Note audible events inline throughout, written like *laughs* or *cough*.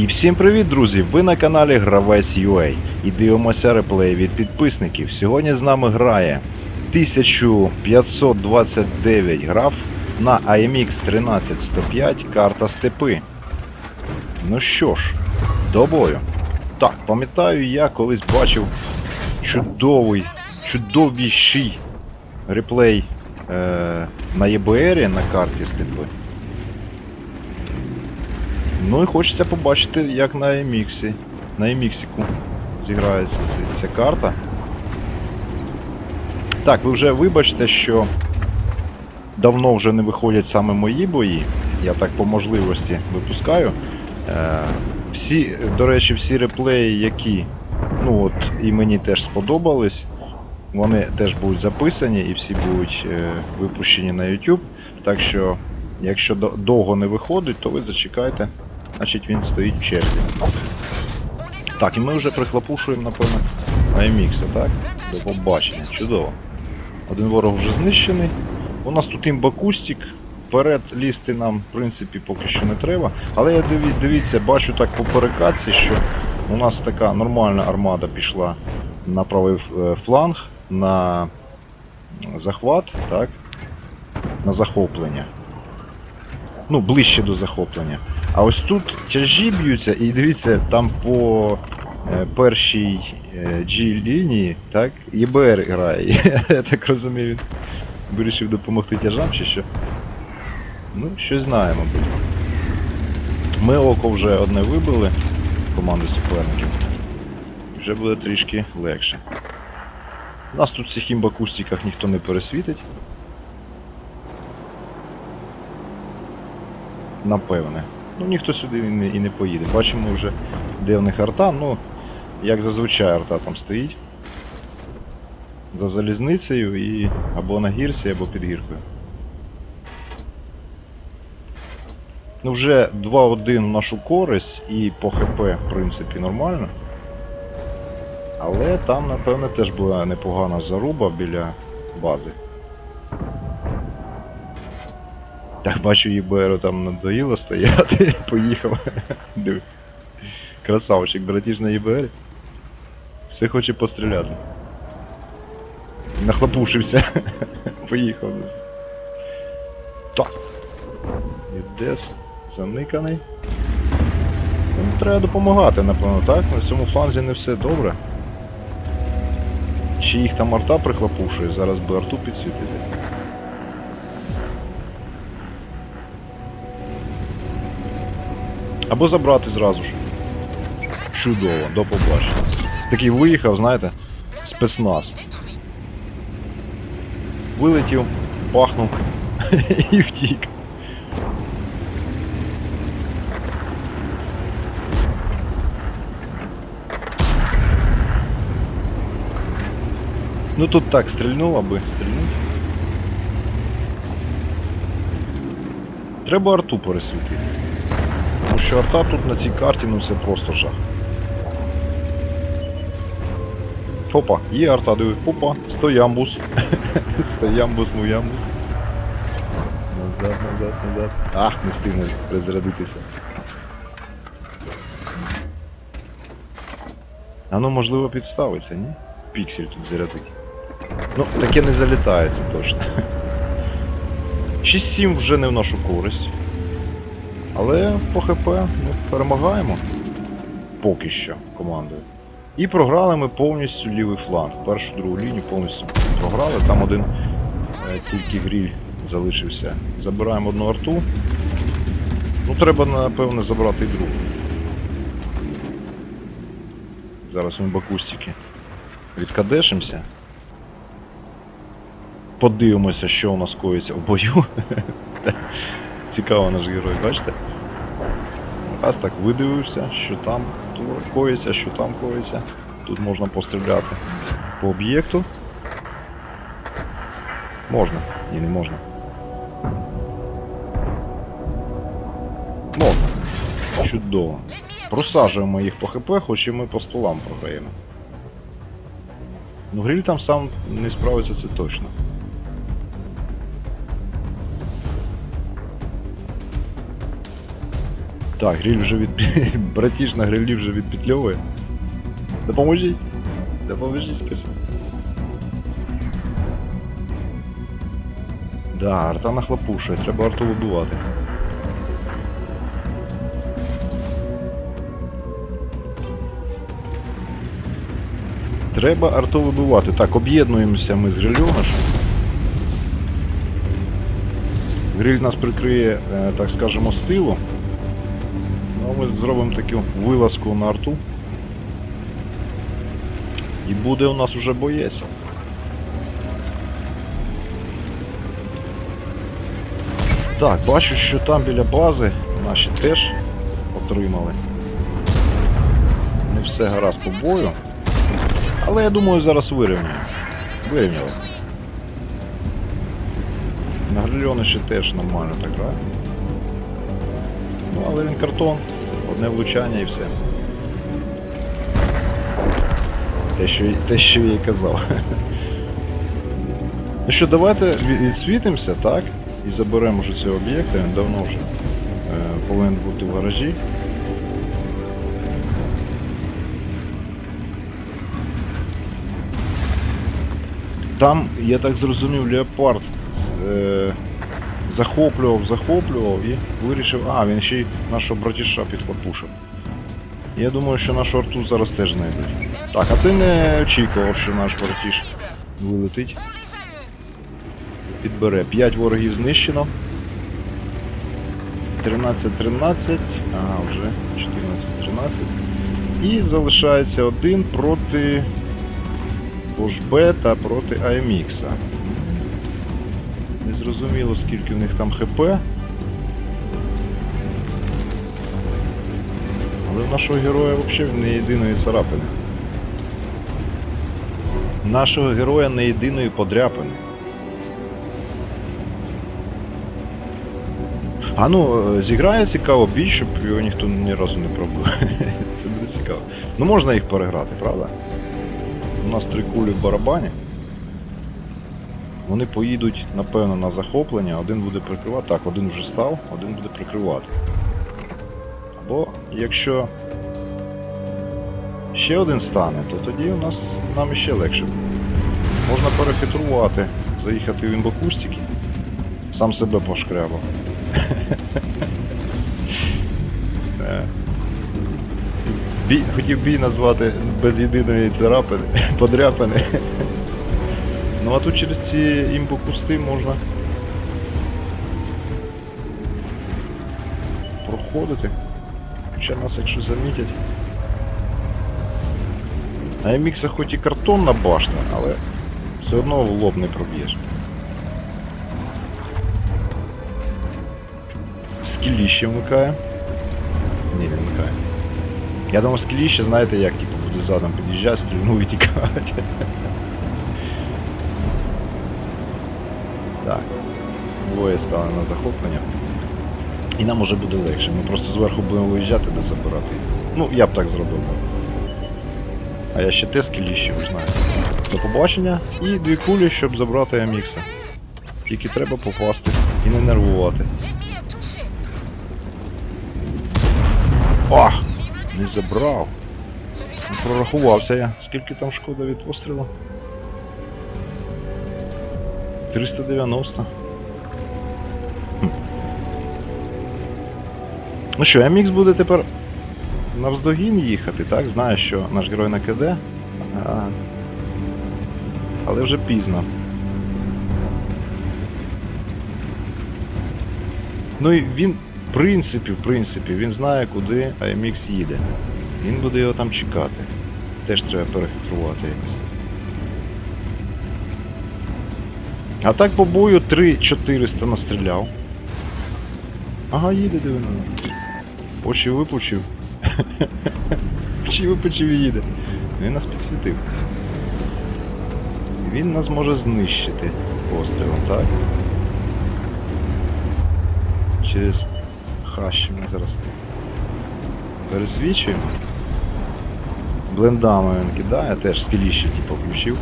І всім привіт, друзі! Ви на каналі Гравець UA і дивимося реплеї від підписників. Сьогодні з нами грає 1529 граф на AMX 13105 карта Степи. Ну що ж, до бою. Так, пам'ятаю, я колись бачив чудовий, чудовіший реплей е, на ЄБРі на карті Степи. Ну і хочеться побачити, як на еміксі. На еміксіку зіграється ця, ця карта. Так, ви вже вибачте, що давно вже не виходять саме мої бої. Я так по можливості випускаю. Е, всі, до речі, всі реплеї, які ну от, і мені теж сподобались, вони теж будуть записані і всі будуть е, випущені на YouTube. Так що, якщо довго не виходить, то ви зачекайте. Значить він стоїть в черзі. Так, і ми вже прихлопушуємо, напевно, AMX, так? До побачення. Чудово. Один ворог вже знищений. У нас тут імбакустик. Вперед лізти нам, в принципі, поки що не треба. Але я диві, дивіться, бачу так по перекатці, що у нас така нормальна армада пішла на правий е, фланг, на захват, так? На захоплення. Ну, ближче до захоплення. А ось тут тяжі б'ються, і дивіться, там по е, першій е, G-лінії, так, ЄБР грає. *laughs* Я так розумію, він вирішив допомогти тяжам чи що. Ну, щось знає, мабуть. Ми око вже одне вибили команди суперників. Вже буде трішки легше. Нас тут в цих імбакустиках ніхто не пересвітить. Напевне. Ну ніхто сюди і не, поїде. Бачимо вже, де в них арта, ну, як зазвичай арта там стоїть. За залізницею і або на гірсі, або під гіркою. Ну вже 2-1 в нашу користь і по ХП, в принципі, нормально. Але там, напевне, теж була непогана заруба біля бази. Так, бачу, ЄБРу там надоїло стояти, *laughs* поїхав. Диви. Красавчик, братіж на ЄБР. Все хоче постріляти. Нахлопушився. *laughs* Поїхав. Так. Єдес. Заниканий. Їм треба допомагати, напевно, так? На цьому фланзі не все добре. Чи їх там арта прихлопушує, зараз би арту підсвітити. Або забрати зразу ж. Чудово, до побачення. Такий виїхав, знаєте, спецназ. Вилетів, пахнув *laughs* і втік. Ну тут так стрільнув, аби стрільнути. Треба арту пересвітити. Що арта тут на цій карті, ну це просто жах. Опа, є арта, диви, опа, стоямбус. *laughs* стоямбус, муямбус. Назад, назад, назад. Ах, не встигне перезарядитися. А ну можливо підставиться, ні? Піксель тут зарядить. Ну, таке не залітається точно. *laughs* 6-7 вже не в нашу користь. Але по ХП ми перемагаємо. Поки що командою. І програли ми повністю лівий фланг. Першу другу лінію повністю програли. Там один е, тільки гріль залишився. Забираємо одну арту. Ну треба, напевне, забрати і другу. Зараз ми бакустики відкадешимося. Подивимося, що у нас коїться в бою. Цікаво наш герой, бачите? Раз так видивився, що там коїться, що там коїться. Тут можна постріляти по об'єкту. Можна, ні, не можна. Можна. Чудово. Просаджуємо їх по ХП, хоч і ми по столам програємо. Ну гриль там сам не справиться, це точно. Так, гриль вже від... *laughs* Братіш на грилі вже відпетльовує. Допоможіть! Допоможіть спису. Да, арта нахлопушує, треба арту вибивати. Треба арту вибивати. Так, об'єднуємося ми з грильонашем. Гриль нас прикриє, е, так скажемо, з. Ми зробимо таку вилазку на арту. І буде у нас уже боєць. Так, бачу, що там біля бази наші теж отримали. Не все гаразд по бою. Але я думаю, зараз вирівняємо. Вирівняли. На ще теж нормально так грає. Ну, але він картон, одне влучання і все. Те, що, те, що я і казав. *laughs* Ну що, давайте ві- відсвітимося, так? І заберемо вже цього об'єкта, він давно вже е, повинен бути в гаражі. Там, я так зрозумів, Леопард з- е, захоплював, захоплював і вирішив. А, він ще й нашого братіша підхлопушив. Я думаю, що нашу арту зараз теж знайдуть. Так, а це не очікував, що наш братіш вилетить. Підбере. 5 ворогів знищено. 13-13. Ага, вже 14-13. І залишається один проти Бошбе та проти AMX. Незрозуміло, скільки в них там ХП. Але в нашого героя взагалі не єдиної царапини. Нашого героя не єдиної подряпини. А ну, е, зіграє цікаво бій, щоб його ніхто ні разу не пробив. *laughs* Це буде цікаво. Ну можна їх переграти, правда? У нас три кулі в барабані. Вони поїдуть, напевно, на захоплення, один буде прикривати. Так, один вже став, один буде прикривати. Або якщо ще один стане, то тоді у нас нам іще легше. буде. Можна перехитрувати, заїхати в імбокустики, сам себе пошкрябав. Бій, хотів бій назвати без єдиної царапини, подряпини. Ну а тут через ці імбокусти можна проходити. Хоча нас якщо замітять. А MX хоч і картонна башта, але все одно в лоб не проб'єш. Скіліще вмикає. Ні, не вмикає. Я думав, скіліще, знаєте як, типу, буде задом під'їжджати, стрільну і тікати. Так. Двоє стали на захоплення. І нам уже буде легше. Ми просто зверху будемо виїжджати де забирати. Ну, я б так зробив. А я ще те скіліще, ви знаєте. До побачення і дві кулі, щоб забрати Амікса. Тільки треба попасти і не нервувати. Ах! Не забрав. Не прорахувався я. Скільки там шкода від пострілу? 390. Хм. Ну що, MX буде тепер навздогін їхати, так? Знаю, що наш герой на КД. Але вже пізно. Ну і він, в принципі, в принципі, він знає, куди AMX їде. Він буде його там чекати. Теж треба перехитрувати якось. А так по бою 3400 настріляв. Ага, їде диви на. Очі випучив. *laughs* Очі випучив і їде. Він нас підсвітив. Він нас може знищити пострілом, так? Через хащі ми зараз пересвічуємо. Блендами він кидає, теж скеліще типу включив.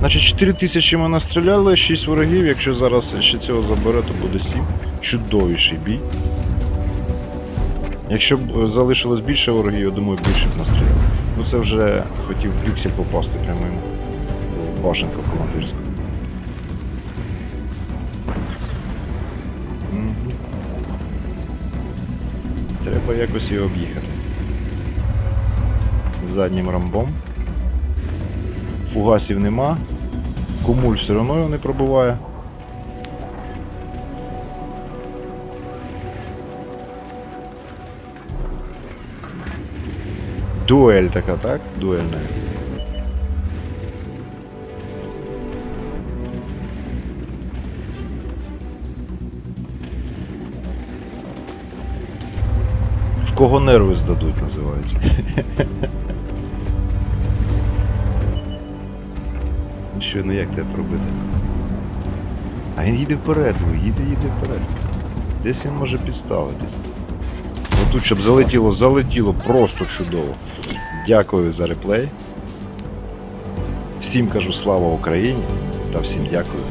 Значить 4000 ми настріляли, 6 ворогів, якщо зараз ще цього забере, то буде 7. чудовіший бій. Якщо б е, залишилось більше ворогів, я думаю, більше б настріляв. Ну це вже хотів в попасти прямо йому. в Башенка командирська. Треба якось його об'їхати. Заднім рамбом. Фугасів нема. Кумуль все одно не пробиває. Дуель така, так? Дуельна. Кого нерви здадуть, називається. *laughs* Ну Що, ну як тебе пробити? А він їде вперед, ви, їде, їде вперед. Десь він може підставитись. Отут, щоб залетіло, залетіло просто чудово. Дякую за реплей. Всім кажу слава Україні та всім дякую.